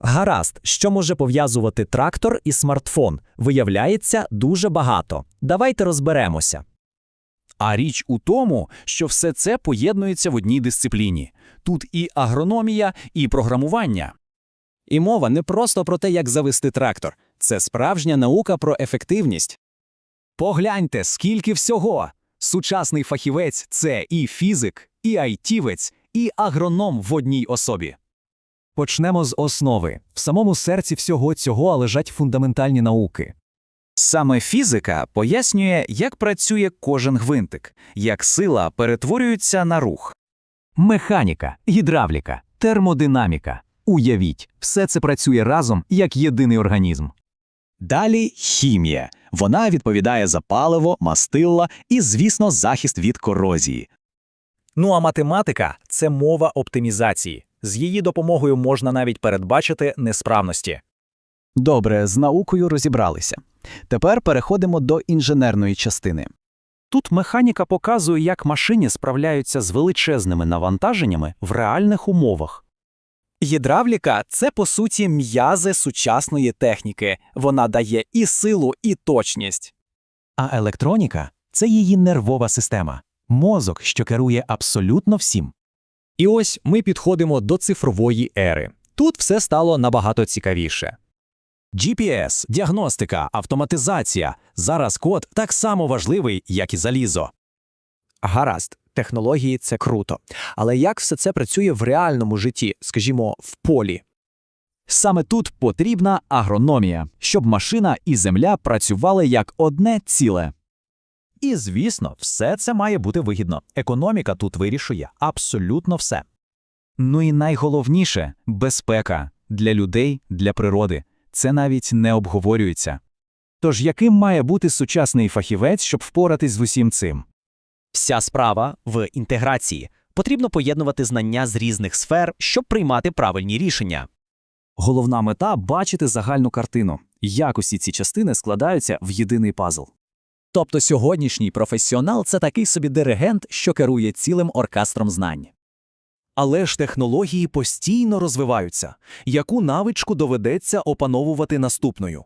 Гаразд, що може пов'язувати трактор і смартфон? Виявляється, дуже багато. Давайте розберемося. А річ у тому, що все це поєднується в одній дисципліні. Тут і агрономія, і програмування. І мова не просто про те, як завести трактор. Це справжня наука про ефективність. Погляньте, скільки всього. Сучасний фахівець це і фізик, і айтівець, і агроном в одній особі. Почнемо з основи. В самому серці всього цього лежать фундаментальні науки. Саме фізика пояснює, як працює кожен гвинтик, як сила перетворюється на рух. Механіка, гідравліка, термодинаміка. Уявіть, все це працює разом як єдиний організм. Далі хімія. Вона відповідає за паливо, мастилла і, звісно, захист від корозії. Ну а математика це мова оптимізації. З її допомогою можна навіть передбачити несправності. Добре, з наукою розібралися. Тепер переходимо до інженерної частини. Тут механіка показує, як машині справляються з величезними навантаженнями в реальних умовах. Гідравліка це по суті м'язи сучасної техніки. Вона дає і силу, і точність. А електроніка це її нервова система, мозок, що керує абсолютно всім. І ось ми підходимо до цифрової ери. Тут все стало набагато цікавіше. GPS, діагностика, автоматизація. Зараз код так само важливий, як і залізо. Гаразд, технології це круто. Але як все це працює в реальному житті, скажімо, в полі? Саме тут потрібна агрономія, щоб машина і земля працювали як одне ціле. І, звісно, все це має бути вигідно. Економіка тут вирішує абсолютно все. Ну і найголовніше безпека для людей, для природи. Це навіть не обговорюється. Тож яким має бути сучасний фахівець, щоб впоратись з усім цим? Вся справа в інтеграції. Потрібно поєднувати знання з різних сфер, щоб приймати правильні рішення. Головна мета бачити загальну картину, як усі ці частини складаються в єдиний пазл. Тобто сьогоднішній професіонал це такий собі диригент, що керує цілим оркестром знань. Але ж технології постійно розвиваються. Яку навичку доведеться опановувати наступною?